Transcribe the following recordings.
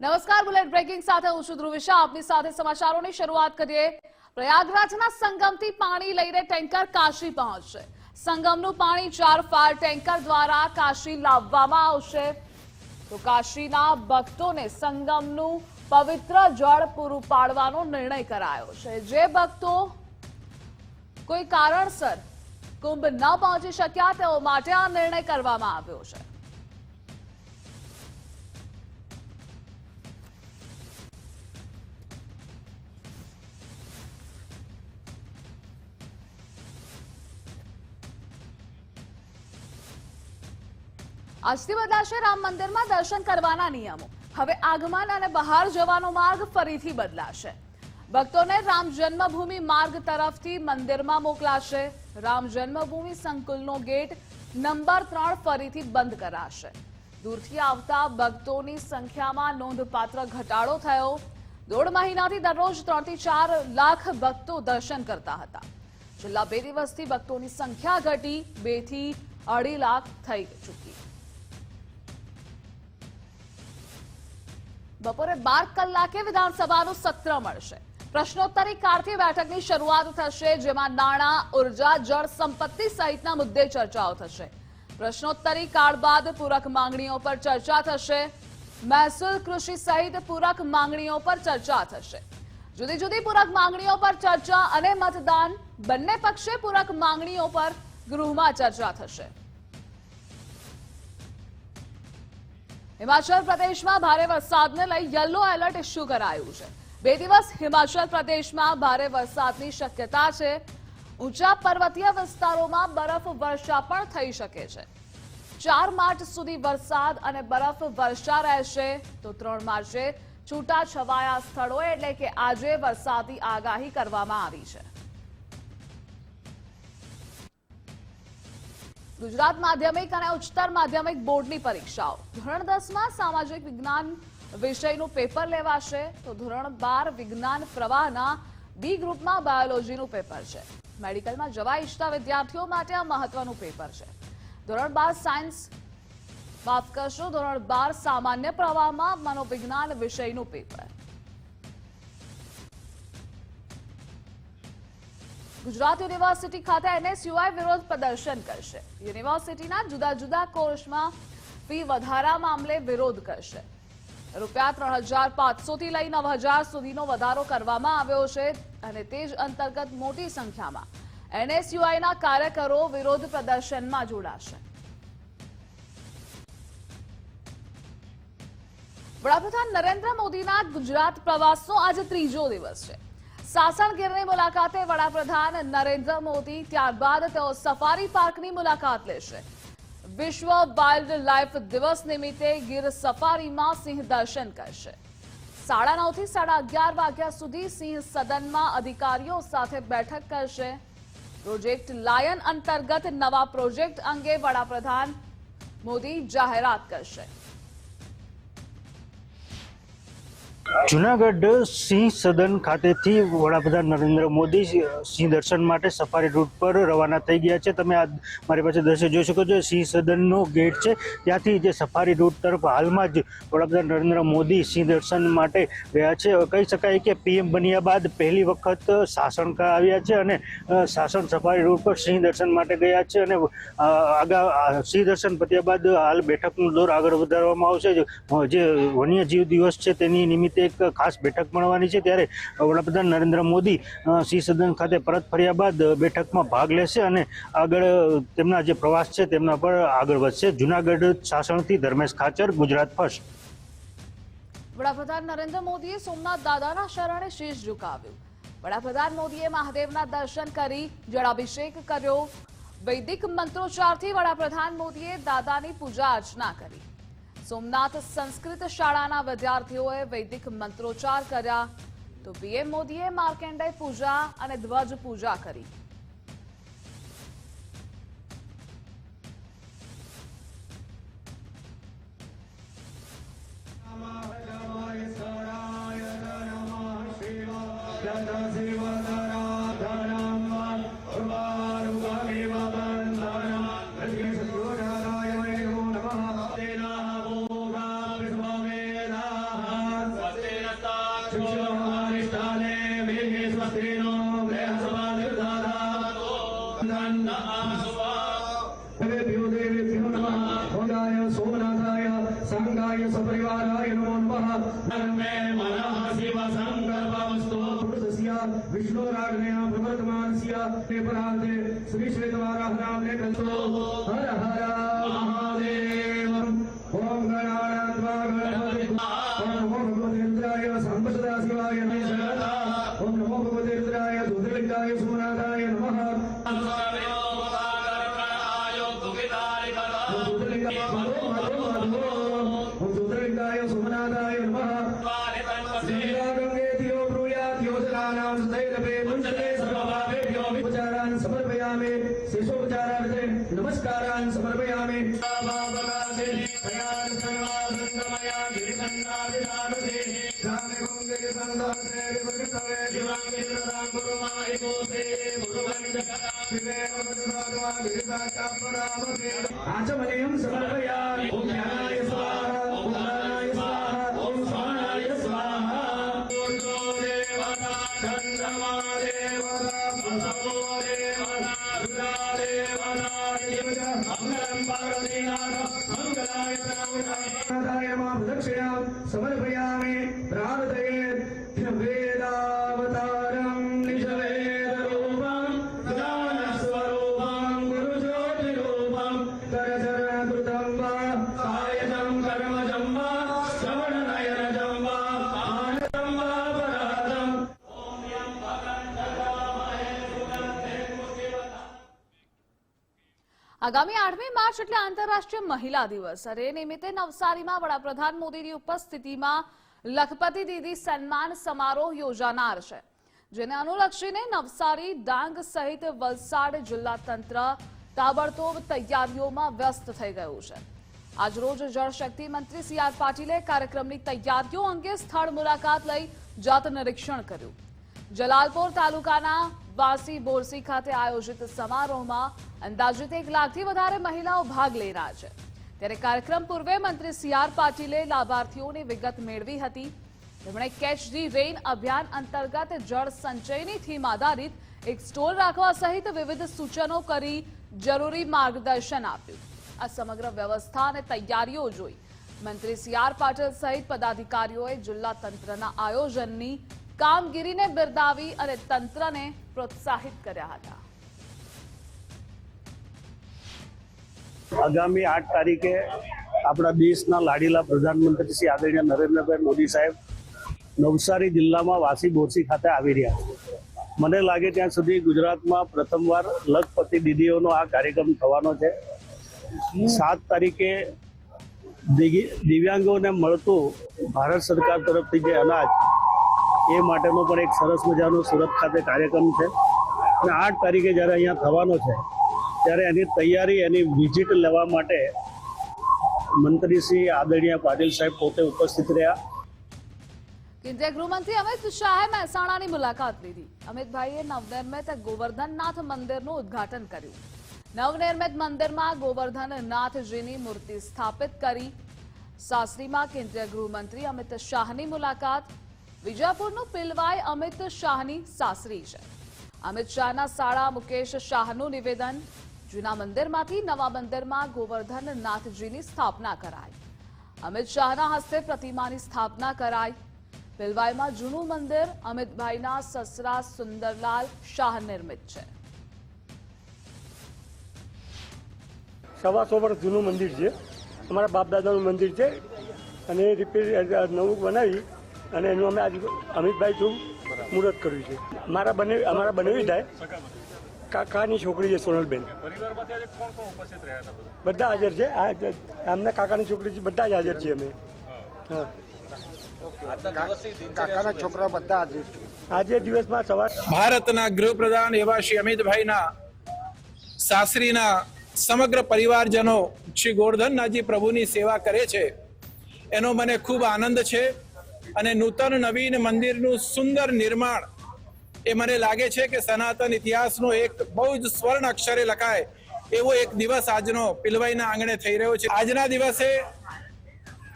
નમસ્કાર, bullet breaking સાથે હું છું આપની સાથે સમાચારોની શરૂઆત કરીએ. પ્રયાગરાજના સંગમથી પાણી લઈને ટેન્કર કાશી પહોંચશે. સંગમનું પાણી ચાર ફાયર ટેન્કર દ્વારા કાશી લાવવામાં આવશે. તો કાશીના ભક્તોને સંગમનું પવિત્ર જળ પૂરું પાડવાનો નિર્ણય કરાયો છે. જે ભક્તો કોઈ કારણસર કુંભ ન પહોંચી શક્યા, તેઓ માટે આ નિર્ણય કરવામાં આવ્યો છે. આજથી બદલાશે રામ મંદિરમાં દર્શન કરવાના નિયમો. હવે આગમન અને બહાર જવાનો માર્ગ ફરીથી બદલાશે. ભક્તોને રામ જન્મભૂમિ માર્ગ તરફથી મંદિરમાં મોકલાશે. રામ જન્મભૂમિ સંકુલનો ગેટ નંબર ત્રણ ફરીથી બંધ કરાશે. દૂરથી આવતા ભક્તોની સંખ્યામાં નોંધપાત્ર ઘટાડો થયો. દોઢ મહિનાથી દરરોજ ત્રણથી ચાર લાખ ભક્તો દર્શન કરતા હતા. છેલ્લા બે દિવસથી ભક્તોની સંખ્યા ઘટી બેથી અઢી લાખ થઈ ચૂકી. બપોરે બાર કલાકે વિધાનસભાનું સત્ર મળશે. પ્રશ્નોત્તરી કાળથી બેઠકની શરૂઆત થશે, જેમાં નાણાં, ઊર્જા, જળ સંપત્તિ સહિતના મુદ્દે ચર્ચાઓ થશે. પ્રશ્નોત્તરી કાળ બાદ પૂરક માંગણીઓ પર ચર્ચા થશે. મહેસૂલ કૃષિ સહિત પૂરક માંગણીઓ પર ચર્ચા થશે. જુદી જુદી પૂરક માંગણીઓ પર ચર્ચા અને મતદાન બંને પક્ષે પૂરક માંગણીઓ પર ગૃહમાં ચર્ચા થશે. હિમાચલ પ્રદેશમાં ભારે વરસાદને લઈ યલો એલર્ટ ઇસ્યુ કરાયું છે. બે દિવસ હિમાચલ પ્રદેશમાં ભારે વરસાદની શક્યતા છે. ઊંચા પર્વતીય વિસ્તારોમાં બરફ વર્ષા પણ થઈ શકે છે. ચાર માર્ચ સુધી વરસાદ અને બરફ વર્ષા રહેશે તો ત્રણ માર્ચે છૂટા છવાયા સ્થળોએ એટલે કે આજે વરસાદની આગાહી કરવામાં આવી છે. ગુજરાત માધ્યમિક અને ઉચ્ચતર માધ્યમિક બોર્ડની પરીક્ષાઓ. ધોરણ દસમાં સામાજિક વિજ્ઞાન વિષયનું પેપર લેવાશે તો ધોરણ બાર વિજ્ઞાન પ્રવાહના બી ગ્રુપમાં બાયોલોજીનું પેપર છે. મેડિકલમાં જવા ઈચ્છતા વિદ્યાર્થીઓ માટે આ મહત્વનું પેપર છે. ધોરણ બાર સાયન્સ માફ કરશો, ધોરણ બાર સામાન્ય પ્રવાહમાં મનોવિજ્ઞાન વિષયનું પેપર. ગુજરાત યુનિવર્સિટી ખાતે એનએસયુઆઈ વિરોધ પ્રદર્શન કરશે. યુનિવર્સિટીના જુદા જુદા કોર્સમાં ફી વધારા મામલે વિરોધ કરશે. રૂપિયા ત્રણ હજાર પાંચસોથી લઈ નવ હજાર સુધીનો વધારો કરવામાં આવ્યો છે અને તે જ અંતર્ગત મોટી સંખ્યામાં એનએસયુઆઈના કાર્યકરો વિરોધ પ્રદર્શનમાં જોડાશે. વડાપ્રધાન નરેન્દ્ર મોદીના ગુજરાત પ્રવાસનો આજે ત્રીજો દિવસ છે. સાસણગીરની મુલાકાતે વડાપ્રધાન નરેન્દ્ર મોદી, ત્યારબાદ તેઓ સફારી પાર્કની મુલાકાત લેશે. વિશ્વ વાઇલ્ડ લાઇફ દિવસ નિમિત્તે ગીર સફારીમાં સિંહ દર્શન કરશે. સાડા નવથી સાડા અગિયાર વાગ્યા સુધી સિંહ સદનમાં અધિકારીઓ સાથે બેઠક કરશે. પ્રોજેક્ટ લાયન અંતર્ગત નવા પ્રોજેક્ટ અંગે વડાપ્રધાન મોદી જાહેરાત કરશે. જુનાગઢ સિંહ સદન ખાતેથી વડાપ્રધાન નરેન્દ્ર મોદી સિંહ દર્શન માટે સફારી રૂટ પર રવાના થઈ ગયા છે. તમે આ મારી પાસે દ્રશ્ય જોઈ શકો છો. સિંહ સદનનો ગેટ છે. ત્યાંથી જે સફારી રૂટ તરફ હાલમાં જ વડાપ્રધાન નરેન્દ્ર મોદી સિંહ દર્શન માટે ગયા છે. કહી શકાય કે પીએમ બન્યા બાદ પહેલી વખત સાસણ આવ્યા છે અને શાસન સફારી રૂટ પર સિંહ દર્શન માટે ગયા છે અને આગા સિંહ દર્શન પત્યા બાદ હાલ બેઠકનો દોર આગળ વધારવામાં આવશે. જે વન્યજીવ દિવસ છે તેની નિમિત્તે એક ખાસ બેઠક મળવાની છે ત્યારે વડાપ્રધાન નરેન્દ્ર મોદી સિંહ સદન ખાતે પરત ફર્યા બાદ બેઠકમાં ભાગ લેશે અને આગળ તેમના જે પ્રવાસ છે તેમના પર આગળ વધશે. જુનાગઢ શાસનથી ધર્મેશ ખાચર, ગુજરાત ફર્સ્ટ. વડાપ્રધાન નરેન્દ્ર મોદીએ સોમનાથ દાદાના શરણે શીશ ઝુકાવ્યું. વડાપ્રધાન મોદીએ મહાદેવના દર્શન કરી જળાભિષેક કર્યો. વૈદિક મંત્રોચ્ચારથી વડાપ્રધાન મોદીએ દાદાની પૂજા અર્ચના કરી. સોમનાથ સંસ્કૃત શાળાના વિદ્યાર્થીઓએ વૈદિક મંત્રોચ્ચાર કર્યા તો પીએમ મોદીએ માર્કેન્ડય પૂજા અને ધ્વજ પૂજા કરી. પુરુષસ્ય વિષ્ણુરાજ્ઞયા પ્રવર્તમાનસ્ય તે પરાંતે Shri શ્વેતવારાહ down onto the databed, loose the આગામી આઠમી માર્ચ એટલે આંતરરાષ્ટ્રીય મહિલા દિવસ અને એ નિમિત્તે નવસારીમાં વડાપ્રધાન મોદીની ઉપસ્થિતિમાં લખપતિ દીદી સન્માન સમારોહ યોજાનાર છે, જેને અનુલક્ષીને નવસારી, ડાંગ સહિત વલસાડ જિલ્લા તંત્ર તાબડતોબ તૈયારીઓમાં વ્યસ્ત થઈ ગયું છે. આજરોજ જળશક્તિ મંત્રી સી આર પાટીલે કાર્યક્રમની તૈયારીઓ અંગે સ્થળ મુલાકાત લઈ જાત નિરીક્ષણ કર્યું. જલાલપોર તાલુકાના વાસી બોરસી ખાતે આયોજિત સમારોહમાં અંદાજિત એક લાખથી વધારે મહિલાઓ ભાગ લઈ રહ્યા છે. ત્યારે કાર્યક્રમ પૂર્વે મંત્રી સી આર પાટીલે લાભાર્થીઓની વિગત મેળવી હતી. તેમણે કેચ ધી રેઇન અભિયાન અંતર્ગત જળ સંચયની થીમ આધારિત એક સ્ટોલ રાખવા સહિત વિવિધ સૂચનો કરી જરૂરી માર્ગદર્શન આપ્યું. આ સમગ્ર વ્યવસ્થા અને તૈયારીઓ જોઈ મંત્રી સી આર પાટીલ સહિત પદાધિકારીઓએ જિલ્લા તંત્રના આયોજનની કામગીરીને બિરદાવી અને તંત્રને પ્રોત્સાહિત કર્યા હતા. આગામી આઠ તારીખે આપણા દેશના લાડીલા પ્રધાનમંત્રી શ્રી આદરણીય નરેન્દ્રભાઈ મોદી સાહેબ નવસારી જિલ્લામાં વાસી બોરસી ખાતે આવી રહ્યા છે. મને લાગે ત્યાં સુધી ગુજરાતમાં પ્રથમવાર લખપતિ દીદીઓનો આ કાર્યક્રમ થવાનો છે. સાત તારીખે દિવ્યાંગોને મળતું ભારત સરકાર તરફથી જે અનાજ એ માટેનો પણ એક સરસ મજાનો સુરત ખાતે કાર્યક્રમ છે. અને આઠ તારીખે જ્યારે અહીંયા થવાનો છે, ત્યારે એની તૈયારી, એની વિઝિટ લેવા માટે મંત્રી આદરણીય પાટીલ સાહેબ પોતે ઉપસ્થિત રહ્યા. કેન્દ્રીય ગૃહમંત્રી અમિત શાહે મહેસાણાની મુલાકાત લીધી. અમિતભાઈએ નવનિર્મિત ગોવર્ધનનાથ મંદિરનું ઉદ્ઘાટન કર્યું. નવનિર્મિત મંદિરમાં ગોવર્ધનનાથજીની મૂર્તિ સ્થાપિત કરી સાસરીમાં કેન્દ્રીય ગૃહમંત્રી અમિત શાહની મુલાકાત વિજાપુરનું પિલવાય અમિત શાહની સાસરી છે. અમિત શાહના સાળા મુકેશ શાહનું નિવેદન. જૂના મંદિરમાંથી નવા મંદિરમાં ગોવર્ધન નાથજીની સ્થાપના કરાઈ. અમિત શાહના હસ્તે પ્રતિમાની સ્થાપના કરાઈ. પિલવાઈમાં જૂનું મંદિર અમિતભાઈના સસરા સુંદરલાલ શાહ નિર્મિત છે. સવા સો વર્ષ જૂનું મંદિર છે. અમારા બાપદાદાનું મંદિર છે. અને રિપેર નવું બનાવી અને એનું અમે આજે અમિતભાઈ થ્રુ મુહૂર્ત કર્યું છે. મારા બને અમારા બંને થાય કાકાની છોકરી છે સોનલબેન. બધા? હાજર છે. આ આમના કાકાની છોકરી છે બધા જ હાજર છીએ અમે. હા. કાકાના છોકરા બધા આજે આજે દિવસમાં સવાર ભારતના ગૃહપ્રધાન એવા શ્રી અમિતભાઈના સાસરીના સમગ્ર પરિવારજનો શ્રી ગોરધનનાથજી પ્રભુની સેવા કરે છે. એનો મને ખૂબ આનંદ છે. અને નૂતન નવીન મંદિરનું સુંદર નિર્માણ. એ મને લાગે છે કે સનાતન ઇતિહાસનો એક બહુ જ સ્વર્ણ અક્ષરે લખાય એવો એક દિવસ આજનો પિલવાઈના આંગણે થઈ રહ્યો છે. આજના દિવસે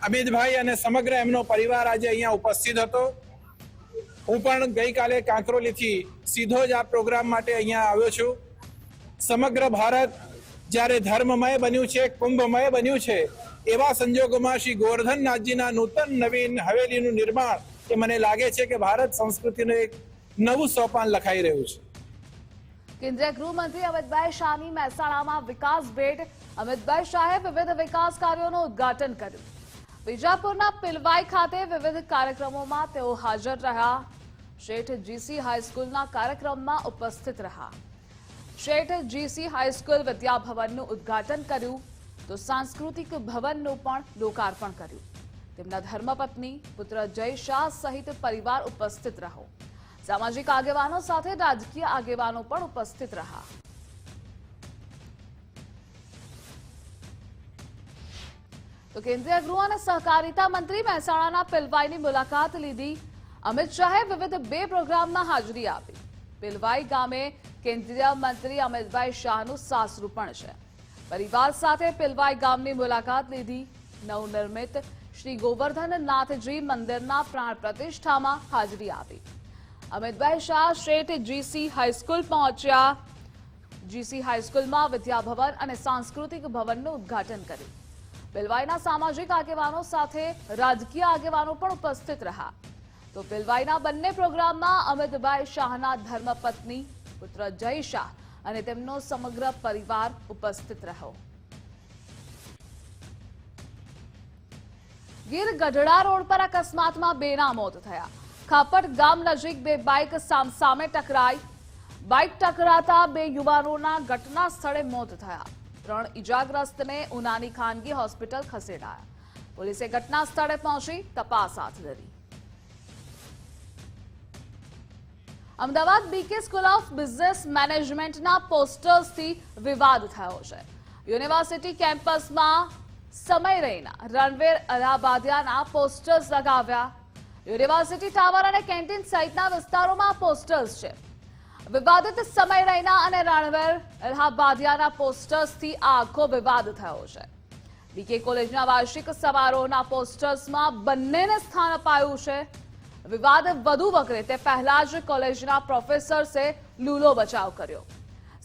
અમિતભાઈ અને સમગ્ર એમનો પરિવાર આજે અહીંયા ઉપસ્થિત હતો. હું પણ ગઈકાલે કાંકરોલીથી સીધો જ આ પ્રોગ્રામ માટે અહીંયા આવ્યો છું. સમગ્ર ભારત જ્યારે ધર્મમય બન્યું છે, કુંભમય બન્યું છે એવા સંજોગોમાં શ્રી ગોવર્ધનનાથજીના નૂતન નવીન હવેલીનું નિર્માણ એ મને લાગે છે કે ભારત સંસ્કૃતિનું એક નવું સોપાન લખાઈ રહ્યું છે. કેન્દ્રીય ગૃહમંત્રી અમિતભાઈ શાહની મહેસાણામાં વિકાસ ભેટ. અમિતભાઈ શાહે વિવિધ વિકાસ કાર્યોનું ઉદ્ઘાટન કર્યું. વિજાપુરના પિલવાઈ ખાતે વિવિધ કાર્યક્રમોમાં તેઓ હાજર રહ્યા. શેઠ જીસી હાઈસ્કૂલના કાર્યક્રમમાં ઉપસ્થિત રહ્યા. શેઠ જીસી હાઈસ્કૂલ વિદ્યાભવનનું ઉદ્ઘાટન કર્યું. તો સાંસ્કૃતિક ભવનનું પણ લોકાર્પણ કર્યું. તેમના ધર્મપત્ની પુત્ર જય શાહ સહિત પરિવાર ઉપસ્થિત રહ્યો સામાજિક આગેવાનો સાથે રાજકીય આગેવાનો પણ ઉપસ્થિત રહ્યા. તો કેન્દ્રીય ગૃહ અને સહકારિતા મંત્રી મહેસાણાના પિલવાઈની મુલાકાત લીધી. અમિત શાહે વિવિધ બે પ્રોગ્રામમાં હાજરી આપી. પિલવાઈ ગામે કેન્દ્રીય મંત્રી અમિતભાઈ શાહનું સાસરું પણ છે. પરિવાર સાથે પિલવાઈ ગામની મુલાકાત લીધી. નવનિર્મિત શ્રી ગોવર્ધનનાથજી મંદિરના પ્રાણ પ્રતિષ્ઠામાં હાજરી આપી. Amitbhai Shah Sheth G C high school પહોંચ્યા. જીસી હાઈસ્કૂલમાં વિદ્યાભવન અને સાંસ્કૃતિક ભવનનું ઉદ્ઘાટન કર્યું. પિલવાઈના સામાજિક આગેવાનો સાથે રાજકીય આગેવાનો પણ ઉપસ્થિત રહ્યા. તો પિલવાઈના બંને પ્રોગ્રામમાં અમિતભાઈ શાહના ધર્મપત્ની, પુત્ર જય શાહ અને તેમનો સમગ્ર પરિવાર ઉપસ્થિત રહ્યો ગીર ગઢડા રોડ પર અકસ્માતમાં બેના મોત થયા. ખાપટ ગામ નજીક બે બાઇક સામસામે ટકરાઈ. બાઇક ટકરાતા બે યુવાનોના ઘટના સ્થળે મોત થયા. ત્રણ ઇજાગ્રસ્તને ઉનાની ખાનગી હોસ્પિટલ ખસેડાયા. પોલીસે ઘટના સ્થળે પહોંચી તપાસ હાથ ધરી. Ahmedabad BK school of business મેનેજમેન્ટના પોસ્ટર્સથી વિવાદ થયો છે. યુનિવર્સિટી કેમ્પસમાં સમય રહીના રણવીર અલાબાદિયાના પોસ્ટર્સ લગાવ્યા. યુનિવર્સિટી ટાવર અને કેન્ટીન સહિતના વિસ્તારોમાં પોસ્ટર્સ છે. વિવાદિત સમય રૈના અને રણવીર અલ્હાબાદિયાના પોસ્ટર્સથી આખો વિવાદ થયો છે. બીકે કોલેજના વાર્ષિક સમારોહના પોસ્ટર્સમાં બંનેને સ્થાન અપાયું છે. વિવાદ વધુ વકરે તે પહેલા જ કોલેજના પ્રોફેસર્સે લૂલો બચાવ કર્યો.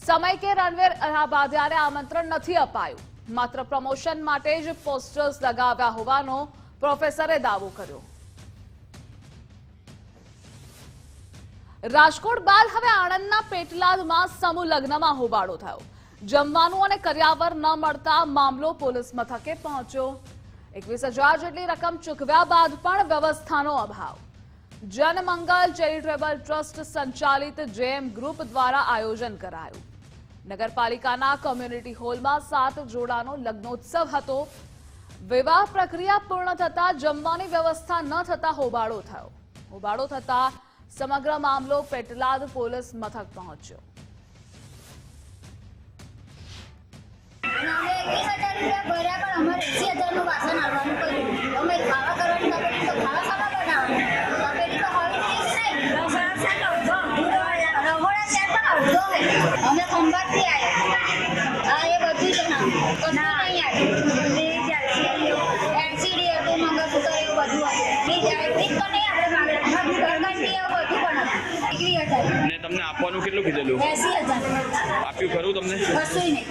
સમય કે રણવીર અલ્હાબાદિયાને આમંત્રણ નથી અપાયું. માત્ર પ્રમોશન માટે જ પોસ્ટર્સ લગાવ્યા હોવાનો પ્રોફેસરે દાવો કર્યો. રાજકોટ બાદ હવે આણંદના પેટલાદમાં સમૂહ લગ્નમાં હોબાળો થયો. જમવાનું અને કર્યાવર ન મળતા મામલો પોલીસ મથકે પહોંચ્યો. એકવીસ હજાર જેટલી રકમ ચૂકવ્યા બાદ પણ વ્યવસ્થાનો અભાવ. જનમંગલ ચેરિટેબલ ટ્રસ્ટ સંચાલિત જેએમ ગ્રુપ દ્વારા આયોજન કરાયું. નગરપાલિકાના કોમ્યુનિટી હોલમાં સાત જોડાનો લગ્નોત્સવ હતો. વિવાહ પ્રક્રિયા પૂર્ણ થતા જમવાની વ્યવસ્થા ન થતા હોબાળો થયો. હોબાળો થતા સમગ્ર મામલો પેટલાદ પોલીસ મથક પહોંચ્યો. ભર્યા, પણ અમારે એસી હજારનું વાસણ આવવાનું કર્યું અમે ખાવા કરવાની ખાવા ખાવા બનાવવાનું. સેટ પણ અડધો હોય અમે ખંભાતથી આવ્યા હા એ બધું જ ના કશું નહીં આવ્યું એલસીડી હતું મંગળસૂત્ર એવું બધું હતું. ફ્રીજ ફ્રીજ તો નહીં આપણે માંગેલા એવું બધું પણ હતું. એકવીસ હજાર. અને તમને આપવાનું કેટલું કીધેલું? એસી હજાર. આપ્યું ખરું તમને? કશું નહીં.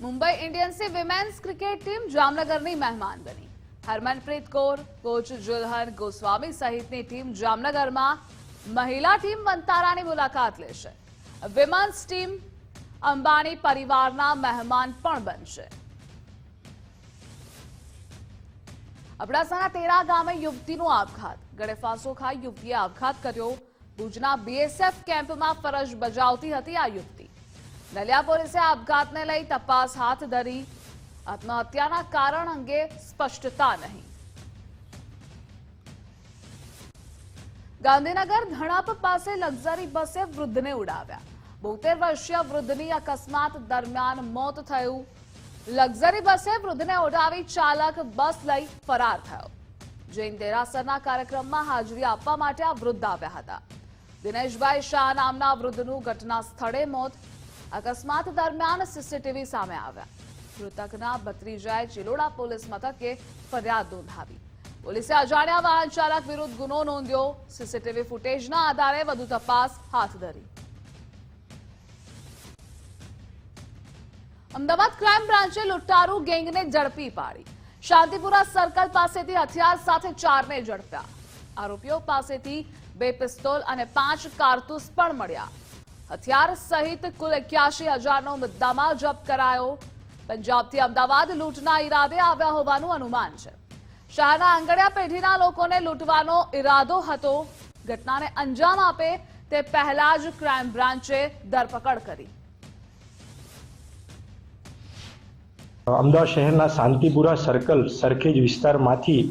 મુંબઈ ઇન્ડિયન્સની વિમેન્સ ક્રિકેટ ટીમ જામનગરની મહેમાન બની. હરમનપ્રીત કૌર કોચ જુલહન ગોસ્વામી સહિતની ટીમ જામનગરમાં મહિલા ટીમ વંતારાની મુલાકાત લેશે. વિમન્સ ટીમ અંબાણી પરિવારના મહેમાન પણ બનશે. અબડાસાના તેરા ગામે યુવતીનો આપઘાત. ગળેફાંસો ખાઈ યુવતીએ આપઘાત કર્યો. ભુજના બીએસએફ કેમ્પમાં ફરજ બજાવતી હતી આ યુવતી. નલિયા પોલીસે આપઘાતને લઈ તપાસ હાથ ધરી. આત્મહત્યાના કારણ અંગે સ્પષ્ટતા નહીં. ગાંધીનગર ધણાપ પાસે લક્ઝરી બસે વૃદ્ધને ઉડાવ્યા. બોતેર વર્ષીય વૃદ્ધની અકસ્માત દરમિયાન મોત થયું. લક્ઝરી બસે વૃદ્ધને ઉડાવી ચાલક બસ લઈ ફરાર થયો. જૈન દેરાસરના કાર્યક્રમમાં હાજરી આપવા માટે આ વૃદ્ધ આવ્યા હતા. દિનેશભાઈ શાહ નામના વૃદ્ધનું ઘટના સ્થળે મોત. અકસ્માત દરમિયાન સીસીટીવી સામે આવ્યા. મૃતકના ભત્રીજાએ ચિલોડા પોલીસ મથકે ફરિયાદ નોંધાવી. પોલીસે અજાણ્યા વાહન ચાલક વિરુદ્ધ ગુનો નોંધ્યો. સીસીટીવી ફૂટેજના આધારે વધુ તપાસ હાથ ધરી. અમદાવાદ ક્રાઇમ બ્રાન્ચે લૂંટારૂ ગેંગને ઝડપી પાડી. શાંતિપુરા સર્કલ પાસેથી હથિયાર સાથે ચારને ઝડપ્યા. આરોપીઓ પાસેથી બે પિસ્તોલ અને પાંચ કારતૂસ પણ મળ્યા. હથિયાર સહિત કુલ એક્યાસી હજારનો મુદ્દામાં જપ્ત કરાયો. પંજાબથી અમદાવાદ લૂંટના ઈરાદે આવ્યા હોવાનું અનુમાન છે. શહેરના આંગણિયા પેઢીના લોકોને લૂંટવાનો ઈરાદો હતો. ઘટનાને અંજામ આપે તે પહેલા જ ક્રાઇમ બ્રાન્ચે ધરપકડ કરી. અમદાવાદ શહેરના શાંતિપુરા સર્કલ સરખેજ વિસ્તારમાંથી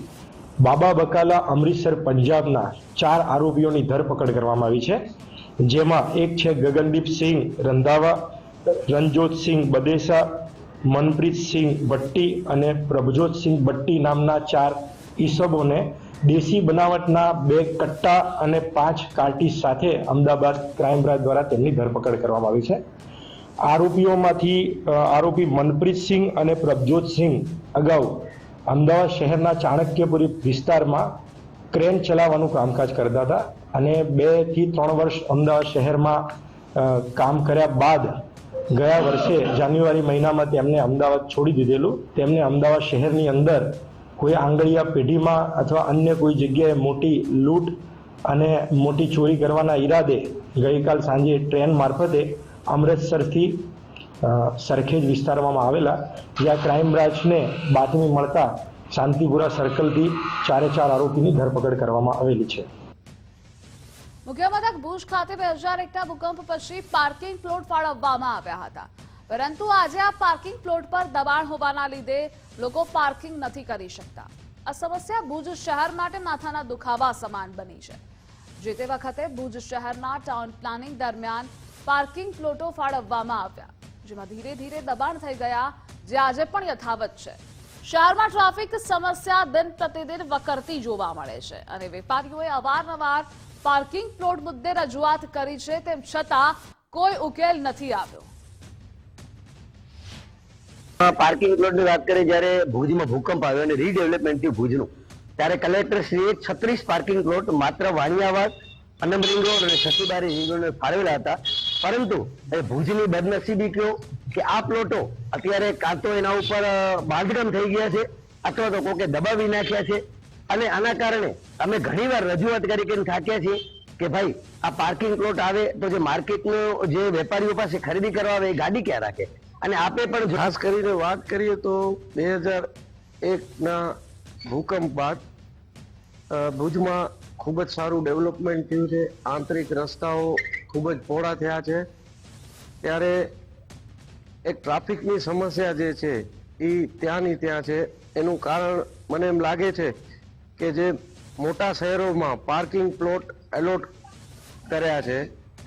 બાબા બકાલા અમૃતસર પંજાબના ચાર આરોપીઓની ધરપકડ કરવામાં આવી છે. જેમાં એક છે ગગનદીપ સિંહ રંધાવા, રણજોત સિંહ બદેસા મનપ્રીત સિંહ ભટ્ટી અને પ્રભજોત સિંહ ભટ્ટી નામના ચાર ઈસબોને દેશી બનાવટના બે કટ્ટા અને પાંચ કાર્ટી સાથે અમદાવાદ ક્રાઇમ બ્રાન્ચ દ્વારા તેમની ધરપકડ કરવામાં આવી છે. આરોપીઓમાંથી આરોપી મનપ્રીત સિંહ અને પ્રભજોત સિંહ અગાઉ અમદાવાદ શહેરના ચાણક્યપુરી વિસ્તારમાં ક્રેન ચલાવવાનું કામકાજ કરતા હતા અને બેથી ત્રણ વર્ષ અમદાવાદ શહેરમાં કામ કર્યા બાદ ગયા વર્ષે જાન્યુઆરી મહિનામાં તેમને અમદાવાદ છોડી દીધેલું. તેમને અમદાવાદ શહેરની અંદર કોઈ આંગળીયા પેઢીમાં અથવા અન્ય કોઈ જગ્યાએ મોટી લૂંટ અને મોટી ચોરી કરવાના ઈરાદે ગઈકાલ સાંજે ટ્રેન મારફતે અમૃતસરથી સરખેજ વિસ્તારમાં આવેલા. જ્યાં ક્રાઇમ બ્રાન્ચને બાતમી મળતા શાંતિપુરા સર્કલથી ચારે ચાર આરોપીની ધરપકડ કરવામાં આવેલી છે. મુખ્ય મથક ભુજ ખાતે બે હજાર એકના ભૂકંપ પછી પાર્કિંગ પ્લોટ ફાળવવામાં આવ્યા હતા. પરંતુ આજે આ પાર્કિંગ પ્લોટ પર દબાણ હોવાના લીધે લોકો પાર્કિંગ નથી કરી શકતા. આ સમસ્યા ભુજ શહેર માટે માથાના દુખાવા સમાન બની છે. જે તે વખતે ભુજ શહેરના ટાઉન પ્લાનિંગ દરમિયાન પાર્કિંગ પ્લોટો ફાળવવામાં આવ્યા. જેમાં ધીરે ધીરે દબાણ થઈ ગયા, જે આજે પણ યથાવત છે. શહેરમાં ટ્રાફિક સમસ્યા દિન પ્રતિદિન વકરતી જોવા મળે છે અને વેપારીઓએ અવારનવાર પાર્કિંગ પ્લોટ મુદ્દે રજૂઆત કરી છે, તેમ છતાં કોઈ ઉકેલ નથી આવ્યો. પાર્કિંગ પ્લોટની વાત કરીએ, જ્યારે ભુજમાં ભૂકંપ આવ્યો અને રીડેવલપમેન્ટ ભુજનું, ત્યારે કલેક્ટર શ્રીએ છત્રીસ પાર્કિંગ પ્લોટ માત્ર વાણિયાવાડ અનમ રિંગ રોડ અને શશીબારી રિંગ રોડને ફાળવેલા હતા. પરંતુ એ ભુજની બદનસીબી કયો કે આ પ્લોટો અત્યારે કાં તો એના ઉપર બાંધકામ થઈ ગયા છે, અથવા તો કોકે દબાવી નાખ્યા છે. અને આના કારણે અમે ઘણીવાર રજૂઆત કરી થાક્યા છીએ કે ભાઈ, આ પાર્કિંગ પ્લોટ આવે તો જે માર્કેટનો જે વેપારીઓ પાસે ખરીદી કરવા આવે એ ગાડી ક્યાં રાખે? અને આપે પણ ખાસ કરીને વાત કરીએ તો બે હજાર એકના ભૂકંપ બાદ ભુજમાં ખૂબ જ સારું ડેવલપમેન્ટ થયું છે. આંતરિક રસ્તાઓ ખૂબ જ પહોળા થયા છે. ત્યારે એક ટ્રાફિકની સમસ્યા જે છે એ ત્યાંની ત્યાં છે. એનું કારણ મને એમ લાગે છે કે જે મોટા શહેરોમાં પાર્કિંગ પ્લોટ એલોટ કર્યા છે,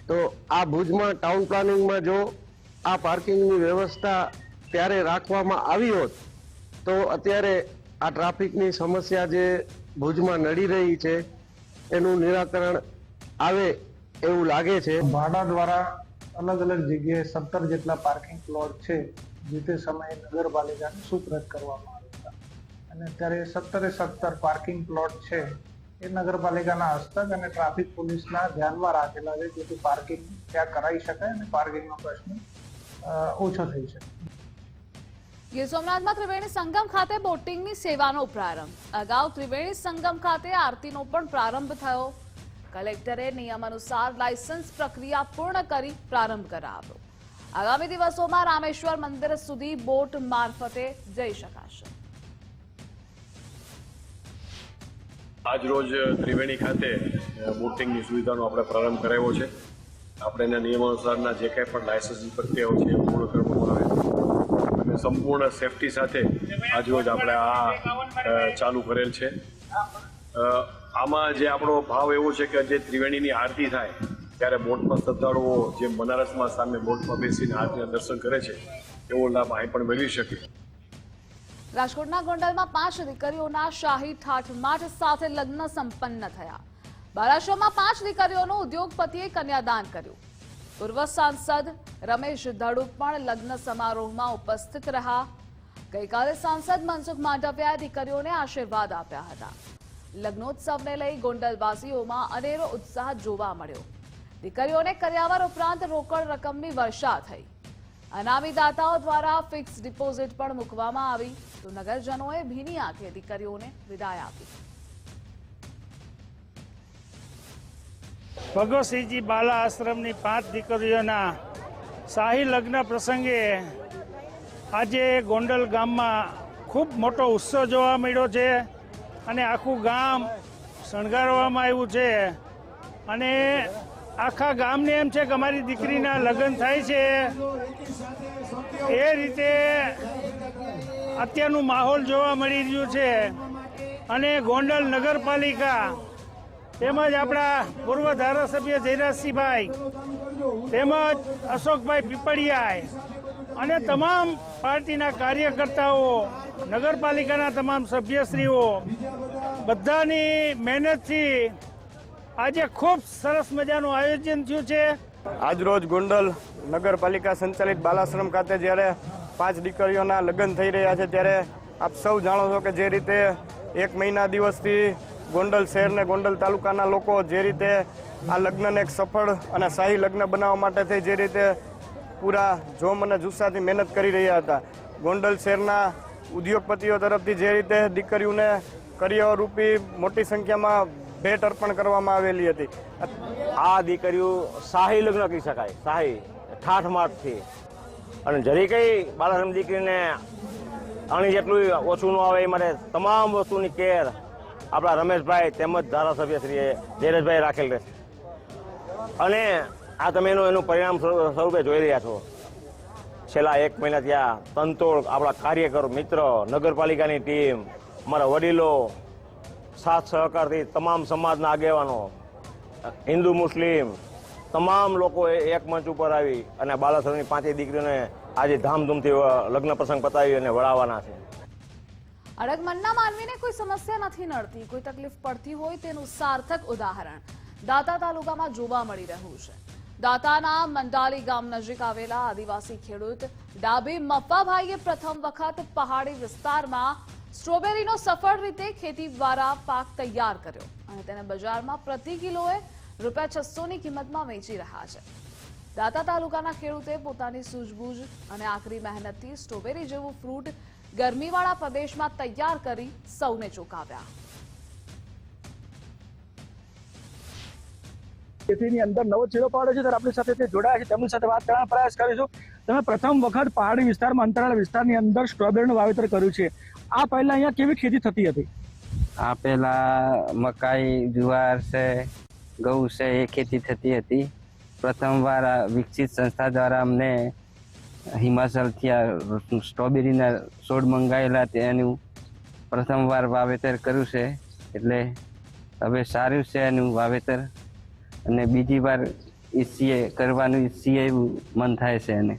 તો આ ભુજમાં ટાઉન પ્લાનિંગમાં જો આ પાર્કિંગની વ્યવસ્થા ત્યારે રાખવામાં આવી હોત, તો અત્યારે આ ટ્રાફિકની સમસ્યા જે ભુજમાં નડી રહી છે, એનું નિરાકરણ આવે એવું લાગે છે. ભાડા દ્વારા અલગ અલગ જગ્યાએ સત્તર જેટલા પાર્કિંગ પ્લોટ છે, જે તે સમયે નગરપાલિકાને સુપ્રત કરવામાં અને અત્યારે સત્તરે સત્તર પાર્કિંગ પ્લોટ છે એ નગરપાલિકાના હસ્તક અને ટ્રાફિક પોલીસના ધ્યાનમાં રાખેલા છે, જેથી પાર્કિંગ ત્યાં કરાવી શકાય અને પાર્કિંગનો પ્રશ્ન ઓછો થઈ શકે. ગીર સોમનાથમાં ત્રિવેણી સંગમ ખાતે બોટિંગની સેવાનો પ્રારંભ. અગાઉ ત્રિવેણી સંગમ ખાતે આરતીનો પણ પ્રારંભ થયો. કલેક્ટરે નિયમ અનુસાર લાયસન્સ પ્રક્રિયા પૂર્ણ કરી પ્રારંભ કરાવ્યો. આગામી દિવસોમાં રામેશ્વર મંદિર સુધી બોટ મારફતે જઈ શકાશે. આજ રોજ ત્રિવેણી ખાતે બોટિંગની સુવિધાનો આપણે પ્રારંભ કરાવ્યો છે. આપણે એના નિયમાનુસારના જે કાંઈ પણ લાયસન્સની પ્રક્રિયાઓ છે, એ પૂર્ણ કરવામાં આવે. અને સંપૂર્ણ સેફટી સાથે આજ રોજ આપણે આ ચાલુ કરેલ છે. આમાં જે આપણો ભાવ એવો છે કે જે ત્રિવેણીની આરતી થાય, ત્યારે બોટમાં શ્રદ્ધાળુઓ જે બનારસમાં સામે બોટમાં બેસીને આરતીના દર્શન કરે છે, એવો લાભ અહીં પણ મેળવી શકે રાજકોટના ગોંડલમાં પાંચ દીકરીઓના શાહી ઠાઠમાઠ સાથે લગ્ન સંપન્ન થયા. બારાશોમાં પાંચ દીકરીઓનું ઉદ્યોગપતિએ કન્યાદાન કર્યું. પૂર્વ સાંસદ રમેશ ધડુક પણ લગ્ન સમારોહમાં ઉપસ્થિત રહ્યા. ગઈકાલે સાંસદ મનસુખ માંડવિયાએ દીકરીઓને આશીર્વાદ આપ્યા હતા. લગ્નોત્સવને લઈ ગોંડલવાસીઓમાં અનેરો ઉત્સાહ જોવા મળ્યો. દીકરીઓને કર્યાવર ઉપરાંત રોકડ રકમની વર્ષા થઈ. અનામી દાતાઓ દ્વારા ફિક્સ ડિપોઝિટ પણ મૂકવામાં આવી. તો નગરજનોએ ભીની આંખે દીકરીઓને વિદાય આપી. ભગવતસિંહજી બાલા આશ્રમની પાંચ દીકરીઓના શાહી લગ્ન પ્રસંગે આજે ગોંડલ ગામમાં ખૂબ મોટો ઉત્સવ જોવા મળ્યો છે અને આખું ગામ શણગારવામાં આવ્યું છે. અને આખા ગામને એમ છે કે અમારી દીકરીના લગ્ન થાય છે. એ રીતે અત્યારનું માહોલ જોવા મળી રહ્યું છે. અને ગોંડલ નગરપાલિકા તેમજ આપણા પૂર્વ ધારાસભ્ય જયરાજસિંહભાઈ તેમજ અશોકભાઈ પીપળિયા અને તમામ પાર્ટીના કાર્યકર્તાઓ, નગરપાલિકાના તમામ સભ્યશ્રીઓ બધાની મહેનતથી આજે ખૂબ સરસ મજાનું આયોજન થયું છે. આજરોજ ગોંડલ નગરપાલિકા સંચાલિત બાલાશ્રમ ખાતે જ્યારે પાંચ દીકરીઓના લગ્ન થઈ રહ્યા છે, ત્યારે આપ સૌ જાણો છો કે જે રીતે એક મહિના દિવસથી ગોંડલ શહેર ને ગોંડલ તાલુકાના લોકો જે રીતે આ લગ્નને એક સફળ અને શાહી લગ્ન બનાવવા માટે થઈ, જે રીતે પૂરા જોમ અને જુસ્સાથી મહેનત કરી રહ્યા હતા. ગોંડલ શહેરના ઉદ્યોગપતિઓ તરફથી જે રીતે દીકરીઓને કરિયર રૂપી મોટી સંખ્યામાં ભેટ અર્પણ કરવામાં આવેલી હતી. આ દીકરીઓ શાહી લગ્ન કહી શકાય. શાહી ઠાઠમાઠથી અને જરી કઈ બાલારામ દીકરીને આની જેટલું ઓછું ન આવે એ માટે તમામ વસ્તુની કેર આપણા રમેશભાઈ તેમજ ધારાસભ્યશ્રીએ ધીરજભાઈ રાખેલ રહેશે. અને આ તમે એનું એનું પરિણામ સ્વરૂપે જોઈ રહ્યા છો. છેલ્લા એક મહિના ત્યાં તંતોળ આપણા કાર્યકરો મિત્ર, નગરપાલિકાની ટીમ અમારા વડીલો સાથ સહકારથી તમામ સમાજના આગેવાનો, હિન્દુ, મુસ્લિમ, તમામ લોકો એક મંચ ઉપર આવી અને બાલાસરની પાંચેય દીકરીઓને આજે ધામધૂમથી લગ્ન પ્રસંગ પતાવી અને વળાવવાના છે. અડગમનના માનવીને કોઈ સમસ્યા નથી નડતી. કોઈ તકલીફ પડતી હોય તેનું સાર્થક ઉદાહરણ દાતા તાલુકામાં જોવા મળી રહ્યું છે. દાતાના મંડાલી ગામ નજીક આવેલા આદિવાસી ખેડૂત ડાબી મપ્પાભાઈએ પ્રથમ વખત પહાડી વિસ્તારમાં સ્ટ્રોબેરીનો સફળ રીતે ખેતી દ્વારા પાક તૈયાર કર્યો અને તેને બજારમાં પ્રતિ કિલોએ રૂપિયા છસોની કિંમતમાં વેચી રહ્યા છે. દાતા તાલુકાના ખેડૂતે પોતાની સૂઝબૂઝ અને આકરી મહેનતથી સ્ટ્રોબેરી જેવું ફ્રૂટ ગરમીવાળા પ્રદેશમાં તૈયાર કરી સૌને ચોંકાવ્યા. ખેતીની અંદર નવો ચીડો પાડે છે, ત્યારે આપણી સાથે તે જોડાયા છે. તેમની સાથે વાત કરવાનો પ્રયાસ કરીશું. તમે પ્રથમ વખત પહાડી વિસ્તારમાં, અંતરાળ વિસ્તારની અંદર સ્ટ્રોબેરીનું વાવેતર કર્યું છે. આ પહેલા અહીંયા કેવી ખેતી થતી હતી? આ પહેલા મકાઈ, જુવાર છે, ઘઉં છે, એ ખેતી થતી હતી. પ્રથમવાર વિકસિત સંસ્થા દ્વારા અમને હિમાચલથી આ સ્ટ્રોબેરીના છોડ મંગાવેલા તેનું પ્રથમવાર વાવેતર કર્યું છે. એટલે હવે સારું છે એનું વાવેતર. અને બીજી વાર ઈચ્છીએ કરવાનું ઈચ્છીએ એવું મન થાય છે એને.